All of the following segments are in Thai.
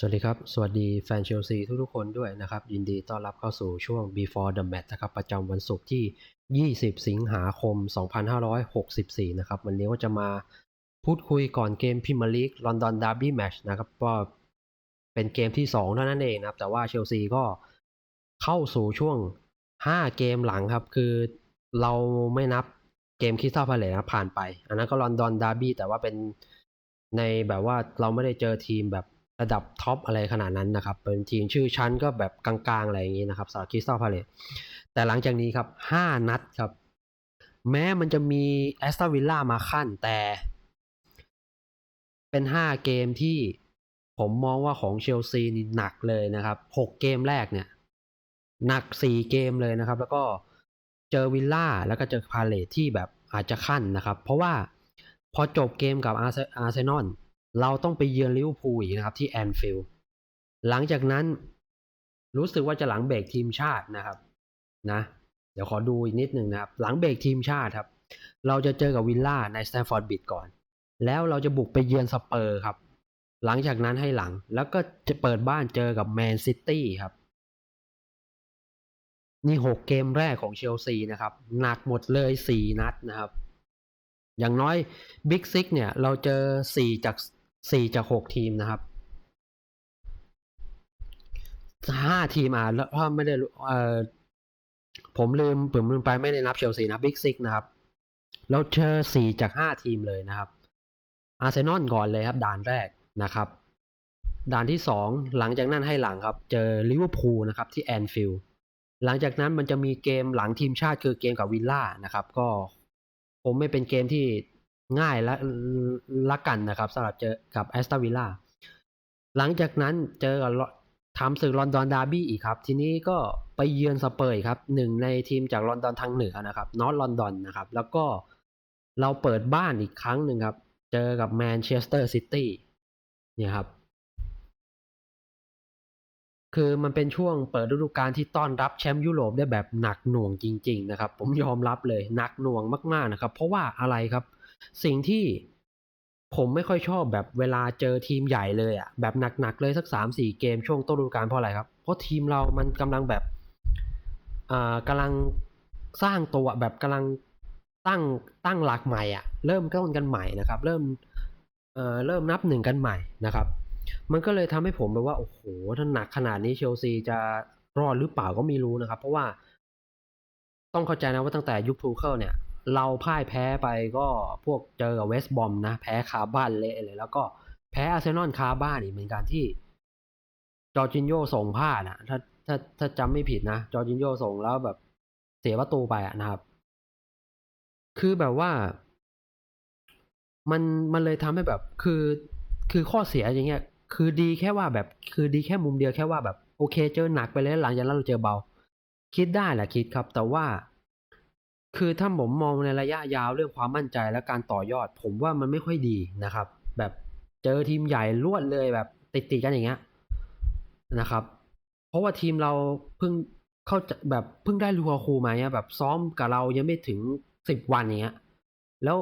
สวัสดีครับ สวัสดีแฟนเชลซีทุกๆคนด้วยนะครับ ยินดีต้อนรับเข้าสู่ช่วง Before the Match นะครับ ประจำวันศุกร์ที่ 20 สิงหาคม 2564 นะครับ วันนี้ก็จะมาพูดคุยก่อนเกมพิม e r ลีกลอนดอนดาร์บี้แมชนะครับก็เป็นเกมที่ 2 เท่านั้นเองนะครับ แต่ว่าเชลซีก็เข้าสู่ช่วง 5 เกมหลังครับ คือเราไม่นับเกมคริสตัลพาเลตนะผ่านไป อันนั้นก็ลอนดอนดาร์บี้แต่ว่าเป็นในแบบว่าเราไม่ได้เจอทีมแบบ ระดับท็อปอะไรขนาดนั้นนะครับ เป็นทีมชื่อชั้นก็แบบกลางๆ อะไรอย่างนี้นะครับสำหรับคริสตัลพาเลตแต่หลังจากนี้ครับ 5 นัดครับ แม้มันจะมีแอสตันวิลล่ามาขั้นแต่ เป็น 5 เกมที่ผมมองว่าของเชลซีนี่หนักเลยนะครับ 6 เกมแรกเนี่ย หนัก 4 เกมเลยนะครับ แล้วก็เจอวิลล่าแล้วก็เจอพาเลทที่แบบอาจจะขั้นนะครับ เพราะว่าพอจบเกมกับอาร์เซนอล เราต้องไปเยือนลิเวอร์พูลอีกนะครับที่แอนฟิลด์หลังจากนั้นรู้สึกว่าจะหลังเบรกทีมชาตินะครับนะเดี๋ยวขอดูอีกนิดหนึ่งนะครับ หลังเบรกทีมชาติครับ เราจะเจอกับวิลล่าในสแตนฟอร์ดบิดก่อน แล้วเราจะบุกไปเยือนสเปอร์ครับ หลังจากนั้นให้หลังแล้วก็จะเปิดบ้านเจอกับแมนซิตี้ครับนี่หกเกมแรกของเชลซีนะครับ หนักหมดเลยสี่นัดนะครับ อย่างน้อยบิ๊กซิกเนี่ย เราเจอสี่จาก สี่จากหกทีมนะครับห้าทีมอะแล้วถ้าไม่ได้เอ่อผมลืมผมลืมไปไม่ได้นับเชลซีนะบิ๊กซิกนะครับ เราเจอสี่จากห้าทีมเลยนะครับอาร์เซนอลก่อนเลยครับด่านแรกนะครับ ด่านที่สองหลังจากนั้นให้หลังครับ เจอลิเวอร์พูลนะครับที่แอนฟิลด์หลังจากนั้นมันจะมีเกมหลังทีมชาติคือเกมกับวิลล่านะครับ ก็ผมไม่เป็นเกมที่ ง่ายและละกันนะครับสำหรับเจอกับแอสตันวิลล่าหลังจากนั้นเจอกับทำศึกลอนดอนดาร์บี้อีกครับ ทีนี้ก็ไปเยือนสเปอร์ครับหนึ่งในทีมจากลอนดอนทางเหนือนะครับนอตลอนดอนนะครับ แล้วก็เราเปิดบ้านอีกครั้งหนึ่งครับ เจอกับแมนเชสเตอร์ซิตี้เนี่ยครับ คือมันเป็นช่วงเปิดฤดูกาลที่ต้อนรับแชมป์ยุโรปได้แบบหนักหน่วงจริง ๆ นะครับ ผมยอมรับเลยหนักหน่วงมากๆนะครับ เพราะว่าอะไรครับ สิ่งที่ผมไม่ค่อยชอบแบบเวลาเจอทีมใหญ่เลยอะแบบหนักๆเลยสักสามสี่เกมช่วงต้นฤดูกาลเพราะอะไรครับ เพราะทีมเรามันกำลังแบบอ่ากำลังสร้างตัวแบบกำลังตั้งตั้งหลักใหม่อะ เริ่มต้นกันใหม่นะครับ เริ่มเอ่อเริ่มนับหนึ่งกันใหม่นะครับ มันก็เลยทำให้ผมแบบว่าโอ้โหถ้าหนักขนาดนี้เชลซีจะรอดหรือเปล่าก็ไม่รู้นะครับ เพราะว่าต้องเข้าใจนะว่าตั้งแต่ยุคทูเคิลเนี่ย เราพ่ายแพ้ไปก็พวกเจอกับเวสบอมนะ แพ้คาบ้านเละเลย แล้วก็แพ้อาร์เซนอลคาบ้านอีกเหมือนกันที่ จอร์จินโยส่งพลาดนะถ้าถ้าถ้าจำไม่ผิดนะ จอร์จินโยส่งแล้วแบบเสียประตูไปอะนะครับ คือแบบว่า มันมันเลยทำให้แบบ คือคือข้อเสียอย่างเงี้ย คือดีแค่ว่าแบบ คือดีแค่มุมเดียวแค่ว่าแบบโอเคเจอหนักไปเลยหลังจากนั้นเราเจอเบา คิดได้แหละคิดครับ แต่ว่า คือถ้าผมมองในระยะยาวเรื่องความมั่นใจและการต่อยอด ผมว่ามันไม่ค่อยดีนะครับ แบบเจอทีมใหญ่รวดเลยแบบติดติดกันอย่างเงี้ยนะครับ เพราะว่าทีมเราเพิ่งเข้าแบบเพิ่งได้ลูกาคูมาเนี่ยแบบซ้อมกับเรายังไม่ถึงสิบวันอย่างเงี้ย แล้ว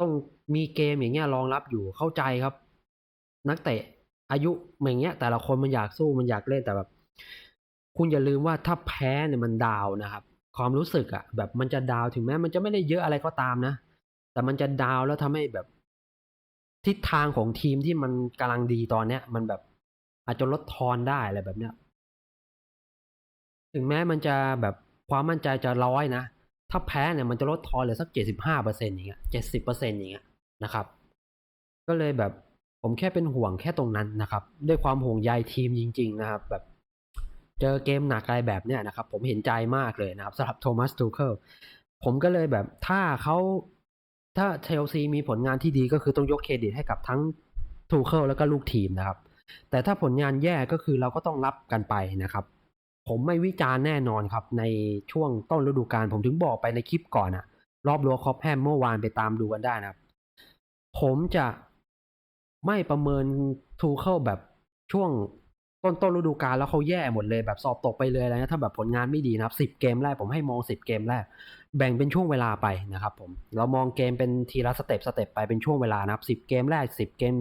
ต้องมีเกมอย่างเงี้ยรองรับอยู่เข้าใจครับ นักเตะอายุอย่างเงี้ย แต่ละคนมันอยากสู้มันอยากเล่นแต่แบบ คุณอย่าลืมว่าถ้าแพ้เนี่ยมันดาวนะครับ ความรู้สึกอะแบบมันจะดาวถึงแม้มันจะไม่ได้เยอะอะไรก็ตามนะ แต่มันจะดาวแล้วทำให้แบบ ทิศทางของทีมที่มันกำลังดีตอนเนี้ย มันแบบอาจจะลดทอนได้อะไรแบบเนี้ย ถึงแม้มันจะแบบความมั่นใจจะร้อยนะ ถ้าแพ้เนี่ยมันจะลดทอนเหลือสักเจ็ดสิบห้าเปอร์เซ็นต์อย่างเงี้ยเจ็ดสิบเปอร์เซ็นต์อย่างเงี้ยนะครับ ก็เลยแบบผมแค่เป็นห่วงแค่ตรงนั้นนะครับ ด้วยความห่วงใยทีมจริง ๆ นะครับ แบบ เจอเกมหนักอะไรแบบเนี้ยนะครับ ผมเห็นใจมากเลยนะครับสำหรับโทมัสทูเคิลผมก็เลยแบบถ้าเขาถ้าเชลซีมีผลงานที่ดีก็คือต้องยกเครดิตให้กับทั้งทูเคิลแล้วก็ลูกทีมนะครับ แต่ถ้าผลงานแย่ก็คือเราก็ต้องรับกันไปนะครับ ผมไม่วิจารณ์แน่นอนครับ ในช่วงต้นฤดูกาลผมถึงบอกไปในคลิปก่อนอะรอบรัวคอปแฮมเมื่อวานไปตามดูกันได้นะครับ ผมจะไม่ประเมินทูเคิลแบบช่วง ต้นต้นฤดูกาลแล้วเขาแย่หมดเลยแบบสอบตกไปเลยอะไรนะถ้าแบบผลงานไม่ดีนะครับสิบเกมแรกผมให้มองสิบเกมแรก แบ่งเป็นช่วงเวลาไปนะครับผมเรามองเกมเป็นทีละสเต็ปสเต็ปไปเป็นช่วงเวลานะครับสิบเกมแรกสิบเกม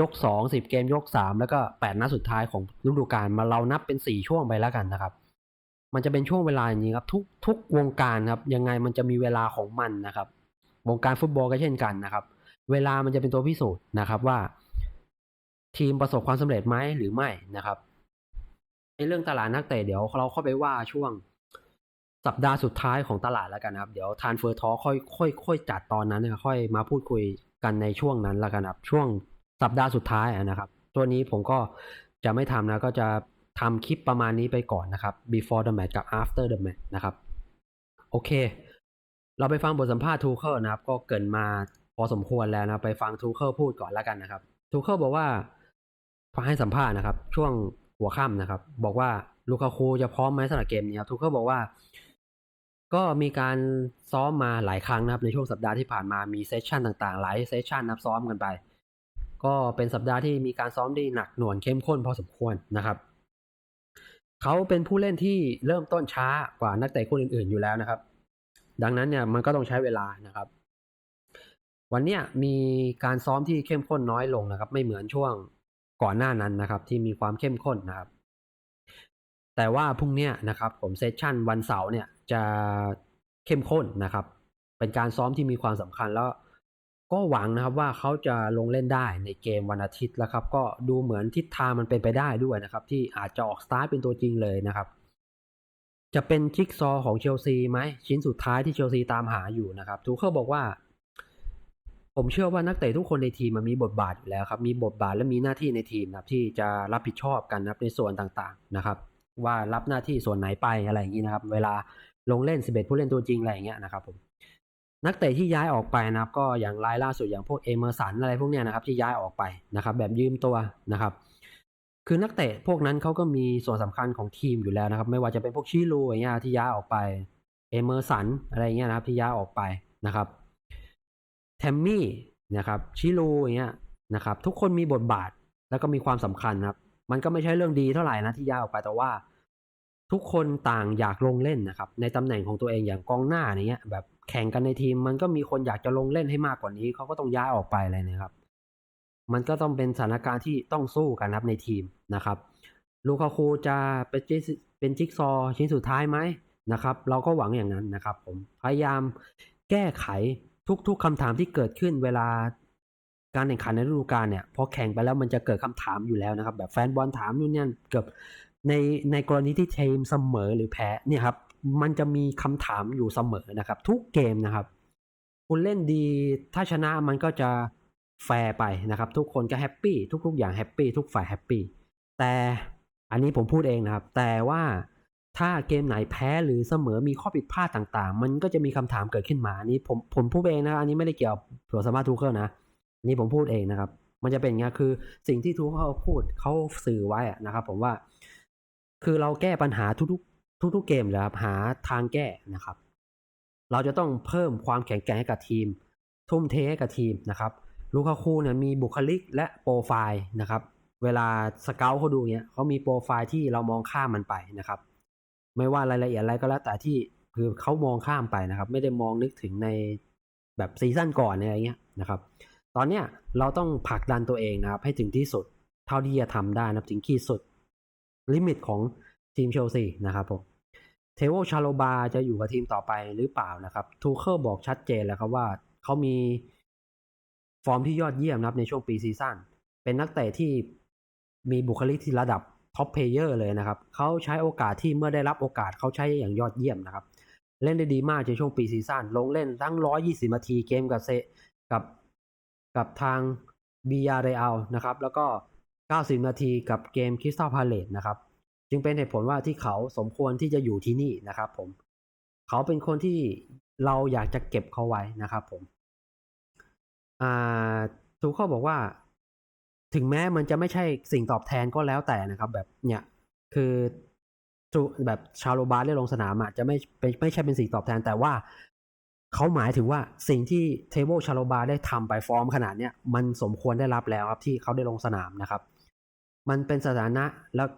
ยกสองสิบเกมยกสามแล้วก็แปดนัดสุดท้ายของฤดูกาลมาเรานับเป็นสี่ช่วงไปแล้วกันนะครับ มันจะเป็นช่วงเวลาอย่างนี้ครับ ทุกทุกวงการครับ ยังไงมันจะมีเวลาของมันนะครับ วงการฟุตบอลก็เช่นกันนะครับ เวลามันจะเป็นตัวพิสูจน์นะครับว่า ทีมประสบความสำเร็จไหมหรือไม่นะครับ ในเรื่องตลาดนักเตะเดี๋ยวเราเข้าไปว่าช่วงสัปดาห์สุดท้ายของตลาดแล้วกันนะครับ เดี๋ยวทานเฟอร์ทอค่อยค่อยค่อยจัดตอนนั้นนะค่อยมาพูดคุยกันในช่วงนั้นแล้วกันครับ ช่วงสัปดาห์สุดท้ายนะครับ ตัวนี้ผมก็จะไม่ทำนะก็จะทำคลิปประมาณนี้ไปก่อนนะครับ before the match กับ after the match นะครับ โอเค เราไปฟังบทสัมภาษณ์ทูเคิลนะครับ ก็เกินมาพอสมควรแล้วนะ ไปฟังทูเคิลพูดก่อนแล้วกันนะครับทูเคิลบอกว่า ฟังให้สัมภาษณ์นะครับ ช่วงหัวค่ำนะครับ บอกว่าลูคาคูจะพร้อมไหมสำหรับเกมนี้ครับทูเคิลบอกว่า ก็มีการซ้อมมาหลายครั้งนะครับ ในช่วงสัปดาห์ที่ผ่านมามีเซสชันต่างๆ หลายเซสชันนับซ้อมกันไป ก็เป็นสัปดาห์ที่มีการซ้อมที่หนักหน่วงเข้มข้นพอสมควรนะครับเขาเป็นผู้เล่นที่เริ่มต้นช้ากว่านักเตะคนอื่น ๆอยู่แล้วนะครับ ดังนั้นเนี่ยมันก็ต้องใช้เวลานะครับ วันนี้มีการซ้อมที่เข้มข้นน้อยลงนะครับ ไม่เหมือนช่วง ก่อนหน้านั้นนะครับ ที่มีความเข้มข้นนะครับ แต่ว่าพรุ่งนี้นะครับ ผมเซสชันวันเสาร์เนี่ยจะเข้มข้นนะครับ เป็นการซ้อมที่มีความสำคัญแล้ว ก็หวังนะครับว่าเขาจะลงเล่นได้ในเกมวันอาทิตย์แล้วครับ ก็ดูเหมือนทิศทางมันเป็นไปได้ด้วยนะครับ ที่อาจจะออกสตาร์ทเป็นตัวจริงเลยนะครับ จะเป็นจิ๊กซอของเชลซีไหมชิ้นสุดท้ายที่เชลซีตามหาอยู่นะครับทูเคิลบอกว่า ผมเชื่อว่านักเตะทุกคนในทีมมันมีบทบาทอยู่แล้วครับ มีบทบาทและมีหน้าที่ในทีมนะครับที่จะรับผิดชอบกันนะครับในส่วนต่างๆนะครับ ว่ารับหน้าที่ส่วนไหนไปอะไรอย่างนี้นะครับ เวลาลงเล่น 11 ผู้เล่นตัวจริงอะไรอย่างเงี้ยนะครับผมนักเตะที่ย้ายออกไปนะครับ ก็อย่างรายล่าสุดอย่างพวกเอเมอร์สันอะไรพวกเนี้ยนะครับที่ย้ายออกไปนะครับ แบบยืมตัวนะครับ คือนักเตะพวกนั้นเขาก็มีส่วนสำคัญของทีมอยู่แล้วนะครับ ไม่ว่าจะเป็นพวกชิลูอย่างเงี้ยที่ย้ายออกไปเอเมอร์สันอะไรเงี้ยนะครับที่ย้ายออกไปนะครับ ทมมี่นะครับชิลูอย่างเงี้ยนะครับทุกคนมีบทบาทแล้วก็มีความสำคัญครับ มันก็ไม่ใช่เรื่องดีเท่าไหร่นะที่ย้ายออกไปแต่ว่า ทุกคนต่างอยากลงเล่นนะครับ ในตำแหน่งของตัวเองอย่างกองหน้าอย่างเงี้ย แบบแข่งกันในทีมมันก็มีคนอยากจะลงเล่นให้มากกว่านี้เขาก็ต้องย้ายออกไปเลยนะครับ มันก็ต้องเป็นสถานการณ์ที่ต้องสู้กันครับในทีมนะครับลูคาคูจะเป็นจิกเป็นจิ๊กซอชิ้นสุดท้ายไหมนะครับ เราก็หวังอย่างนั้นนะครับ ผมพยายามแก้ไข ทุกๆคำถามที่เกิดขึ้นเวลาการแข่งขันในฤดูกาลเนี่ยพอแข่งไปแล้วมันจะเกิดคำถามอยู่แล้วนะครับ แบบแฟนบอลถามนู่นเนี่ยเกือบในในกรณีที่ทีมเสมอหรือแพ้เนี่ยครับ มันจะมีคำถามอยู่เสมอนะครับ ทุกเกมนะครับ คุณเล่นดีถ้าชนะมันก็จะแฟร์ไปนะครับ ทุกคนก็แฮปปี้ทุก ๆ อย่างแฮปปี้ทุกฝ่ายแฮปปี้แต่อันนี้ผมพูดเองนะครับ แต่ว่า ถ้าเกมไหนแพ้หรือเสมอมีข้อผิดพลาดต่างๆ มันก็จะมีคำถามเกิดขึ้นมาอันนี้ผมผมพูดเองนะอันนี้ไม่ได้เกี่ยวกับสมารถทูเคิลนะอันนี้ผมพูดเองนะครับ มันจะเป็นอย่างนี้คือสิ่งที่ทูเคิลพูดเขาสื่อไว้นะครับผมว่า คือเราแก้ปัญหาทุกๆ ทุกๆเกมเลยครับหาทางแก้นะครับ เราจะต้องเพิ่มความแข็งแกร่งให้กับทีม ทุ่มเทให้กับทีมนะครับลูคาคูเนี่ยมีบุคลิกและโปรไฟล์นะครับ เวลาสเกลเขาดูเนี่ยเขามีโปรไฟล์ที่เรามองข้ามมันไปนะครับ ไม่ว่ารายละเอียดอะไรก็แล้ว แต่ที่คือเขามองข้ามไปนะครับ ไม่ได้มองนึกถึงในแบบซีซั่นก่อนอะไรเงี้ยนะครับ ตอนเนี้ยเราต้องผลักดันตัวเองนะครับ ให้ถึงที่สุดเท่าที่จะทำได้นะครับถึงขีดสุด ลิมิตของทีมเชลซีนะครับผมเทโวชาโลบาจะอยู่กับทีมต่อไปหรือเปล่านะครับทูเคิลบอกชัดเจนแล้วครับว่าเขามีฟอร์มที่ยอดเยี่ยมนะครับในช่วงปีซีซั่นเป็นนักเตะที่มีบุคลิกที่ระดับ ท็อปเพลเยอร์เลยนะครับเขาใช้โอกาสที่เมื่อได้รับโอกาสเขาใช้อย่างยอดเยี่ยมนะครับ เล่นได้ดีมากในช่วงปีซีซั่นลงเล่นทั้ง 120นาทีเกมกับเซกับกับทางบียาเรอัลนะครับแล้วก็ 90 นาทีกับเกมคริสตัลพาเลตนะครับจึงเป็นเหตุผลว่าที่เขาสมควรที่จะอยู่ที่นี่นะครับผมเขาเป็นคนที่เราอยากจะเก็บเขาไว้นะครับผมอ่าทูเขาบอกว่า ถึงแม้มันจะไม่ใช่สิ่งตอบแทนก็แล้วแต่นะครับ แบบเนี่ยคือแบบชาโลบาได้ลงสนามอะจะไม่เป็นไม่ใช่เป็นสิ่งตอบแทน แต่ว่าเขาหมายถึงว่าสิ่งที่เทเบิลชาโลบาได้ทำไปฟอร์มขนาดเนี้ยมันสมควรได้รับแล้วครับ ที่เขาได้ลงสนามนะครับ มันเป็นสถานะแล้ว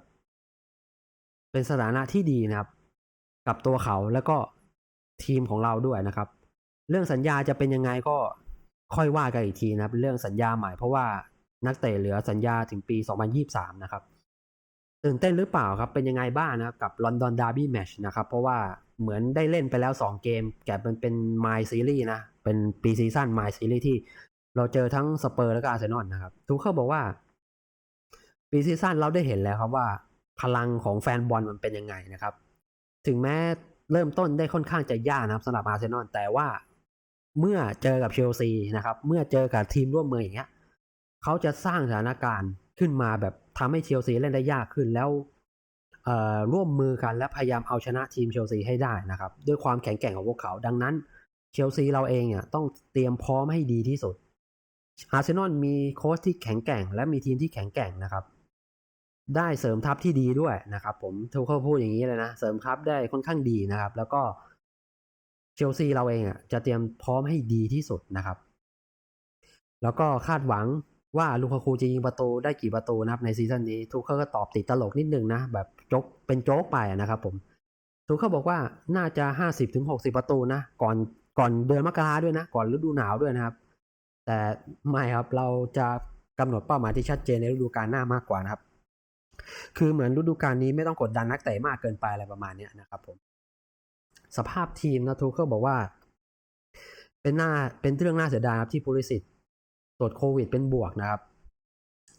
เป็นสถานะที่ดีนะครับ กับตัวเขาแล้วก็ทีมของเราด้วยนะครับ เรื่องสัญญาจะเป็นยังไงก็ค่อยว่ากันอีกทีนะครับ เรื่องสัญญาใหม่เพราะว่า นักเตะเหลือสัญญาถึงปี 2023 นะครับตื่นเต้นหรือเปล่าครับ เป็นยังไงบ้างนะครับกับลอนดอนดาร์บี้แมชนะครับเพราะว่าเหมือนได้เล่นไปแล้ว 2 เกม แกมันเป็นไมล์ซีรีส์นะ เป็นปีซีซั่นไมล์ซีรีส์ที่เราเจอทั้งสเปอร์และก็อาร์เซนอลนะครับทุกเขาบอกว่า ปีซีซั่นเราได้เห็นแล้วครับว่าพลังของแฟนบอลมันเป็นยังไงนะครับ ถึงแม้เริ่มต้นได้ค่อนข้างจะยากนะครับสำหรับอาร์เซนอลแต่ว่าเมื่อเจอกับเชลซีนะครับ เมื่อเจอกับทีมร่วมมืออย่างเงี้ย เขาจะสร้างสถานการณ์ขึ้นมาแบบทำให้เชลซีเล่นได้ยากขึ้นแล้วร่วมมือกันและพยายามเอาชนะทีมเชลซีให้ได้นะครับ ด้วยความแข็งแกร่งของพวกเขา ดังนั้นเชลซีเราเองอะต้องเตรียมพร้อมให้ดีที่สุดอาร์เซนอลมีโค้ชที่แข็งแกร่ง และมีทีมที่แข็งแกร่งนะครับ ได้เสริมทัพที่ดีด้วยนะครับ ผมทูเคิลพูดอย่างนี้เลยนะ เสริมทัพได้ค่อนข้างดีนะครับ แล้วก็เชลซีเราเองอะจะเตรียมพร้อมให้ดีที่สุดนะครับ แล้วก็คาดหวัง ว่าลูคาคูจะยิงประตูได้กี่ประตูนะครับในซีซั่นนี้ทูเคิลก็ตอบติดตลกนิดนึงนะ แบบโจ๊กเป็นโจ๊กไปนะครับผมทูเคิลบอกว่าน่าจะห้าสิบถึงหกสิบประตูนะ ก่อนก่อนเดือนมกราด้วยนะ ก่อนฤดูหนาวด้วยนะครับ แต่ไม่ครับเราจะกำหนดเป้าหมายที่ชัดเจนในฤดูกาลหน้ามากกว่านะครับ คือเหมือนฤดูกาลนี้ไม่ต้องกดดันนักเตะมากเกินไปอะไรประมาณนี้นะครับผมสภาพทีมนะทูเคิลบอกว่า เป็นหน้าเป็นเรื่องน่าเสียดายครับที่พูลิสิต ตรวจโควิดเป็นบวกนะครับ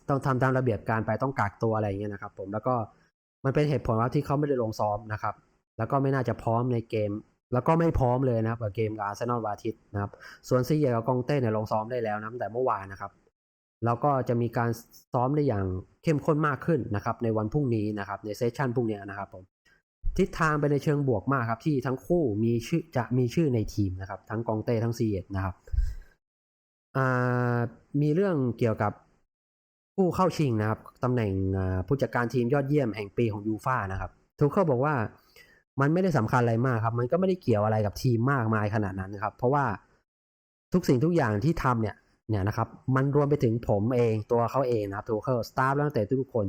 ต้องทำตามระเบียบการไปต้องกักตัวอะไรอย่างเงี้ยนะครับ ผมแล้วก็มันเป็นเหตุผลว่าที่เขาไม่ได้ลงซ้อมนะครับ แล้วก็ไม่น่าจะพร้อมในเกม แล้วก็ไม่พร้อมเลยนะครับกับเกมกับอาร์เซนอลวาทิตนะครับ ส่วนซีเยกับกองเต้เนี่ยลงซ้อมได้แล้วนะตั้งแต่เมื่อวานนะครับ แล้วก็จะมีการซ้อมได้อย่างเข้มข้นมากขึ้นนะครับ ในวันพรุ่งนี้นะครับ ในเซสชันพรุ่งนี้นะครับผมทิศทางไปในเชิงบวกมากครับ ที่ทั้งคู่มีชื่อจะมีชื่อในทีมนะครับ ทั้งกองเต้ทั้งซีเอนะครับ มีเรื่องเกี่ยวกับผู้เข้าชิงนะครับตำแหน่งผู้จัดการทีมยอดเยี่ยมแห่งปีของยูฟ่านะครับทุกเขาบอกว่ามันไม่ได้สำคัญอะไรมากครับ มันก็ไม่ได้เกี่ยวอะไรกับทีมมากมายขนาดนั้นนะครับ เพราะว่าทุกสิ่งทุกอย่างที่ทำเนี่ย เนี่ยนะครับ มันรวมไปถึงผมเองตัวเขาเองนะครับทูเคิลสตาฟแล้วตั้งแต่ทุกคน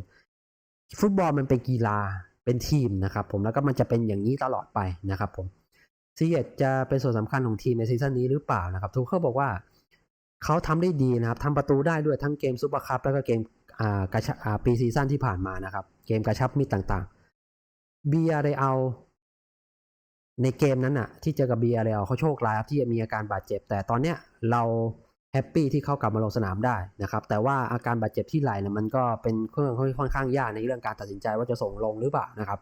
ฟุตบอลมันเป็นกีฬาเป็นทีมนะครับ ผมแล้วก็มันจะเป็นอย่างนี้ตลอดไปนะครับ ผมซีเอจะเป็นส่วนสำคัญของทีมในซีซั่นนี้หรือเปล่านะครับทูเคิลบอกว่า เขาทำได้ดีนะครับทำประตูได้ด้วยทั้งเกมซูเปอร์คัพแล้วก็เกมอ่ากระชับอ่าปีซีซั่นที่ผ่านมานะครับ เกมกระชับมิตรต่างๆเบียร์ได้เอาในเกมนั้นน่ะ ที่เจอกับเบียร์เรลเขาโชคร้ายครับที่มีอาการบาดเจ็บ แต่ตอนเนี้ยเราแฮปปี้ที่เขากลับมาลงสนามได้นะครับ แต่ว่าอาการบาดเจ็บที่ไหล่เนี่ยมันก็เป็นเครื่องค่อนข้างยากในเรื่องการตัดสินใจว่าจะส่งลงหรือเปล่านะครับ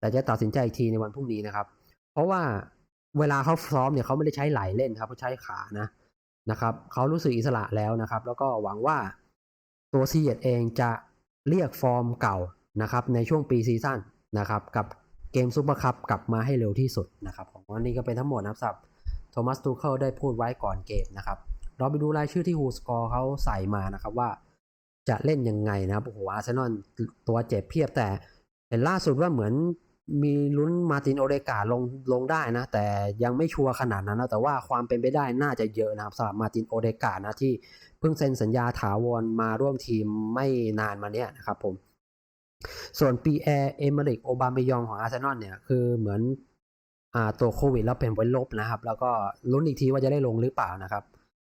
แต่จะตัดสินใจอีกทีในวันพรุ่งนี้นะครับ เพราะว่าเวลาเขาซ้อมเนี่ยเขาไม่ได้ใช้ไหล่เล่นครับเขาใช้ขานะ นะครับเขารู้สึกอิสระแล้วนะครับ แล้วก็หวังว่าตัวซีเอ็ดเองจะเรียกฟอร์มเก่านะครับในช่วงปีซีซั่นนะครับกับเกมซูเปอร์คัพกลับมาให้เร็วที่สุดนะครับของวันนี้ก็เป็นทั้งหมดนะครับโทมัสตูเคิลได้พูดไว้ก่อนเกมนะครับ เราไปดูรายชื่อที่ฮูสกอร์เขาใส่มานะครับว่าจะเล่นยังไงนะครับโอ้โหอาร์เซนอลตัวเจ็บเพียบแต่เห็นล่าสุดว่าเหมือน มีลุ้นมาตินโอเดกาลงลงได้นะ แต่ยังไม่ชัวร์ขนาดนั้นนะแต่ว่าความเป็นไปได้น่าจะเยอะนะครับสำหรับมาตินโอเดกานะที่เพิ่งเซ็นสัญญาถาวรมาร่วมทีมไม่นานมาเนี้ยนะครับผม ส่วนปีแอร์เอเมริกโอบามายองของอาร์เซนอลเนี่ยคือเหมือนอ่าตัวโควิดแล้วเป็นไว้ลบนะครับ แล้วก็ลุ้นอีกทีว่าจะได้ลงหรือเปล่านะครับ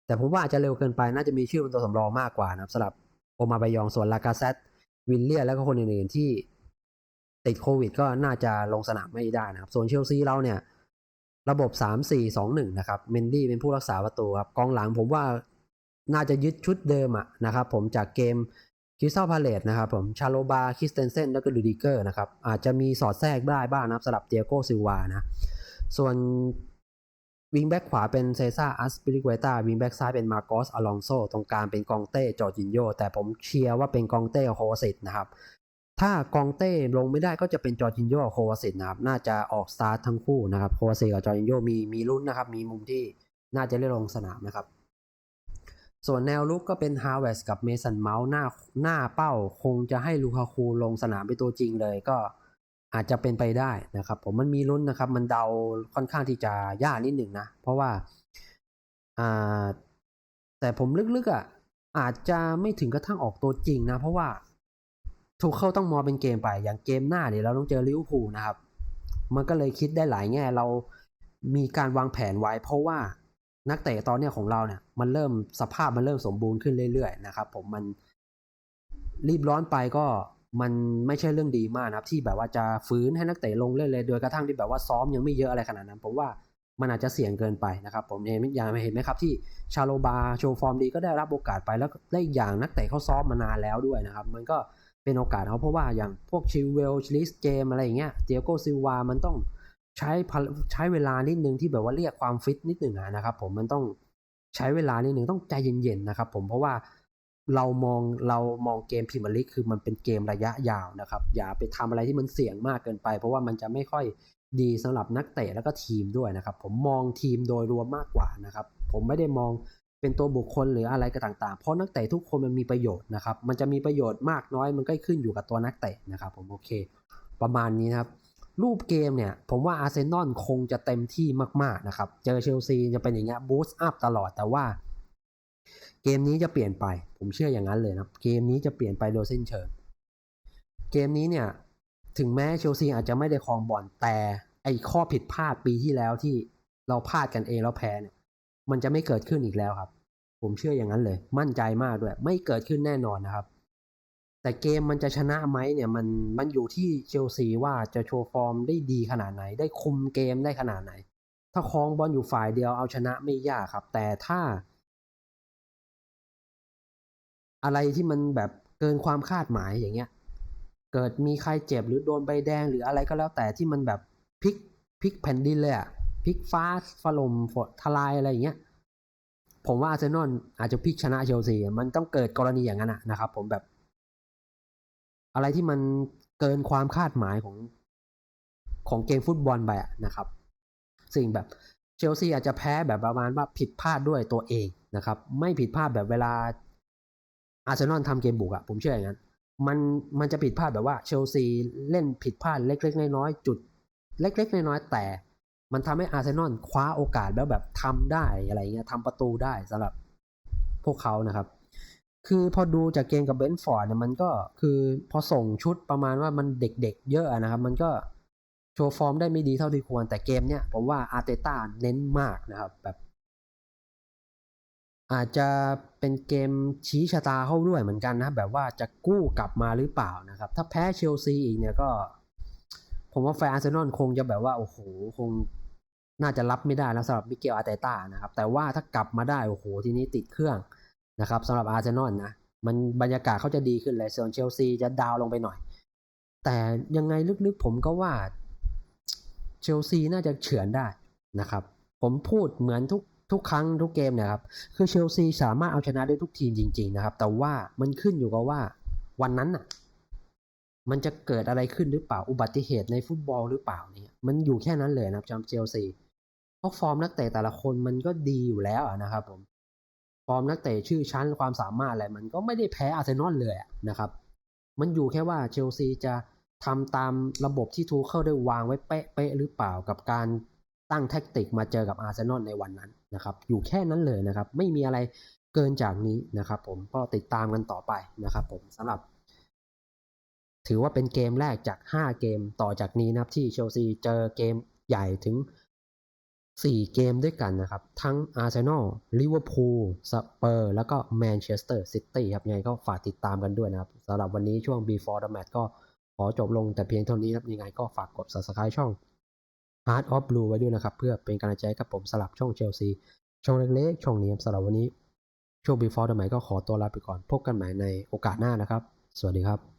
แต่ผมว่าอาจจะเร็วเกินไปน่าจะมีชื่อเป็นตัวสำรองมากกว่านะครับสำหรับโอมาบายองส่วนลากาเซตวินเลียแล้วก็คนอื่นๆที่ ติดโควิดก็น่าจะลงสนามไม่ได้นะครับ ส่วนเชลซีเราเนี่ย ระบบ 3-4-2-1 นะครับ เมนดี้เป็นผู้รักษาประตูครับ กองหลังผมว่าน่าจะยึดชุดเดิมอะนะครับผมจากเกมคริสตัลพาเลตนะครับผมชาโลบาคิสเตนเซนแล้วก็ดูดิเกอร์นะครับ อาจจะมีสอดแทรกได้บ้างนะครับสำหรับเตียโกซิวานะ ส่วนวิงแบ็กขวาเป็นเซซ่าอัสปิริกเวตาวิงแบ็กซ้ายเป็นมาโกสอลองโซตรงกลางเป็นกองเต้จอร์จินโยแต่ผมเชียร์ว่าเป็นกองเต้โฮสิตนะครับ ถ้ากองเต้ลงไม่ได้ก็จะเป็นจอร์จินโยโควาสิตนะครับ น่าจะออกสตาร์ททั้งคู่นะครับโควาสิตกับจอร์จินโยมีมีลุ้นนะครับ มีมุมที่น่าจะได้ลงสนามนะครับ ส่วนแนวลุกก็เป็นฮาวเวสกับเมสันเมาส์หน้าหน้าเป้าคงจะให้ลูคาคูลงสนามเป็นตัวจริงเลยก็อาจจะเป็นไปได้นะครับ ผมมันมีลุ้นนะครับ มันเดาค่อนข้างที่จะยากนิดหนึ่งนะ เพราะว่าอ่าแต่ผมลึกๆอะอาจจะไม่ถึงกระทั่งออกตัวจริงนะ เพราะว่า ถูกเข้าต้องมองเป็นเกมไป อย่างเกมหน้าเนี่ยเราต้องเจอลิเวอร์พูลนะครับ มันก็เลยคิดได้หลายแง่เรามีการวางแผนไว้ เพราะว่านักเตะตอนเนี้ยของเราเนี่ย มันเริ่มสภาพมันเริ่มสมบูรณ์ขึ้นเรื่อยๆนะครับผมมันรีบร้อนไปก็มันไม่ใช่เรื่องดีมากนะครับ ที่แบบว่าจะฟื้นให้นักเตะลงเล่นเลย โดยกระทั่งที่แบบว่าซ้อมยังไม่เยอะอะไรขนาดนั้นผมว่ามันอาจจะเสี่ยงเกินไปนะครับ ผมเห็นอย่างเห็นไหมครับที่ชาโลบาโชว์ฟอร์มดีก็ได้รับโอกาสไปแล้วได้อีกอย่างนักเตะเขาซ้อมมานานแล้วด้วยนะครับ มันก็ เป็นโอกาสเขาเพราะว่าอย่างพวกชิลเวลลิสเจมอะไรอย่างเงี้ยเตียโกซิลวามันต้องใช้ใช้เวลานิดนึงที่แบบว่าเรียกความฟิตนิดหนึ่งนะครับผมมันต้องใช้เวลานิดนึงต้องใจเย็นๆนะครับผมเพราะว่าเรามองเรามองเกมพรีเมียร์ลีกคือมันเป็นเกมระยะยาวนะครับ อย่าไปทำอะไรที่มันเสี่ยงมากเกินไป เพราะว่ามันจะไม่ค่อยดีสำหรับนักเตะแล้วก็ทีมด้วยนะครับ ผมมองทีมโดยรวมมากกว่านะครับ ผมไม่ได้มอง เป็นตัวบุคคลหรืออะไรก็ต่าง ๆ เพราะนักเตะทุกคนมันมีประโยชน์นะครับ มันจะมีประโยชน์มากน้อยมันก็ขึ้นอยู่กับตัวนักเตะนะครับผมโอเค ประมาณนี้นะครับ รูปเกมเนี่ย ผมว่าอาร์เซนอลคงจะเต็มที่มากๆนะครับ เจอเชลซีจะเป็นอย่างเงี้ยบูสต์อัพตลอดแต่ว่า เกมนี้จะเปลี่ยนไป ผมเชื่ออย่างนั้นเลยนะเกมนี้จะเปลี่ยนไปโดยสิ้นเชิงเกมนี้เนี่ยถึงแม้เชลซีอาจจะไม่ได้ครองบอลแต่ไอ้ข้อผิดพลาดปีที่แล้วที่เราพลาดกันเองแล้วแพ้เนี่ย มันจะไม่เกิดขึ้นอีกแล้วครับ ผมเชื่ออย่างนั้นเลย มั่นใจมากด้วย ไม่เกิดขึ้นแน่นอนนะครับ แต่เกมมันจะชนะไหมเนี่ยมันมันอยู่ที่เชลซีว่าจะโชว์ฟอร์มได้ดีขนาดไหน ได้คุมเกมได้ขนาดไหน ถ้าครองบอลอยู่ฝ่ายเดียวเอาชนะไม่ยากครับ แต่ถ้า อะไรที่มันแบบเกินความคาดหมายอย่างเงี้ย เกิดมีใครเจ็บหรือโดนใบแดงหรืออะไรก็แล้วแต่ที่มันแบบพลิกพลิกแผ่นดินเลยอะ พลิกฟ้าฝล่มฝนทลายอะไรอย่างเงี้ย ผมว่าอาร์เซนอลอาจจะพลิกชนะเชลซีมันต้องเกิดกรณีอย่างนั้นอะนะครับ ผมแบบ อะไรที่มันเกินความคาดหมายของของเกมฟุตบอลไปอะนะครับ สิ่งแบบเชลซีอาจจะแพ้แบบประมาณว่าผิดพลาดด้วยตัวเองนะครับ ไม่ผิดพลาดแบบเวลาอาร์เซนอลทำเกมบุกอะผมเชื่ออย่างนั้นมันมันจะผิดพลาดแบบว่าเชลซีเล่นผิดพลาดเล็ก ๆ น้อยๆจุด เล็ก ๆ น้อยๆแต่ มันทำให้อาร์เซนอลคว้าโอกาสแล้วแบบทำได้อะไรเงี้ยทำประตูได้สำหรับพวกเขานะครับ คือพอดูจากเกมกับเบนฟอร์ดเนี่ยมันก็คือพอส่งชุดประมาณว่ามันเด็กๆเยอะนะครับ มันก็โชว์ฟอร์มได้ไม่ดีเท่าที่ควร แต่เกมเนี้ยผมว่าอาร์เตต้าเน้นมากนะครับ แบบ อาจจะเป็นเกมชี้ชะตาเข้าด้วยเหมือนกันนะ แบบว่าจะกู้กลับมาหรือเปล่านะครับ ถ้าแพ้เชลซีอีกเนี่ยก็ ผมว่าแฟนอาร์เซนอลคงจะแบบว่า โอ้โห คงน่าจะรับไม่ได้แล้วสำหรับมิเกลอาร์เตต้านะครับ แต่ว่าถ้ากลับมาได้โอ้โหทีนี้ติดเครื่องนะครับสำหรับอาร์เซนอลนะ มันบรรยากาศเขาจะดีขึ้นเลยส่วนเชลซีจะดาวลงไปหน่อย แต่ยังไงลึกๆผมก็ว่าเชลซีน่าจะเฉือนได้นะครับ ผมพูดเหมือนทุกทุกครั้งทุกเกมเนี่ยครับ คือเชลซีสามารถเอาชนะได้ทุกทีมจริง ๆ นะครับ แต่ว่ามันขึ้นอยู่กับว่าวันนั้นน่ะ มันจะเกิดอะไรขึ้นหรือเปล่าอุบัติเหตุในฟุตบอลหรือเปล่าเนี่ยมันอยู่แค่นั้นเลยนะครับจำเชลซีเพราะฟอร์มนักเตะแต่ละคนมันก็ดีอยู่แล้วนะครับผมฟอร์มนักเตะชื่อชั้นความสามารถอะไรมันก็ไม่ได้แพ้อาร์เซนอลเลยนะครับ มันอยู่แค่ว่าเชลซีจะทำตามระบบที่ทูเคิลได้วางไว้เป๊ะๆหรือเปล่ากับการตั้งแท็กติกมาเจอกับอาร์เซนอลในวันนั้นนะครับ อยู่แค่นั้นเลยนะครับ ไม่มีอะไรเกินจากนี้นะครับ ผมก็ติดตามกันต่อไปนะครับ ผมสำหรับ ถือว่าเป็นเกมแรกจาก 5 เกมต่อจากนี้นะครับที่เชลซีเจอเกมใหญ่ถึง 4 เกมด้วยกันนะครับ ทั้งอาร์เซนอลลิเวอร์พูลสเปอร์แล้วก็แมนเชสเตอร์ซิตี้ครับยังไงก็ฝากติดตามกันด้วยนะครับสำหรับวันนี้ช่วง before the match ก็ขอจบลงแต่เพียงเท่านี้ครับยังไงก็ฝากกด subscribe ช่อง Heart of Blue ไว้ด้วยนะครับ เพื่อเป็นกำลังใจกับผมสลับช่องเชลซีช่องเล็กๆช่องนี้สำหรับวันนี้ช่วง before the match ก็ขอตัวลาไปก่อนพบกันใหม่ในโอกาสหน้านะครับ สวัสดีครับ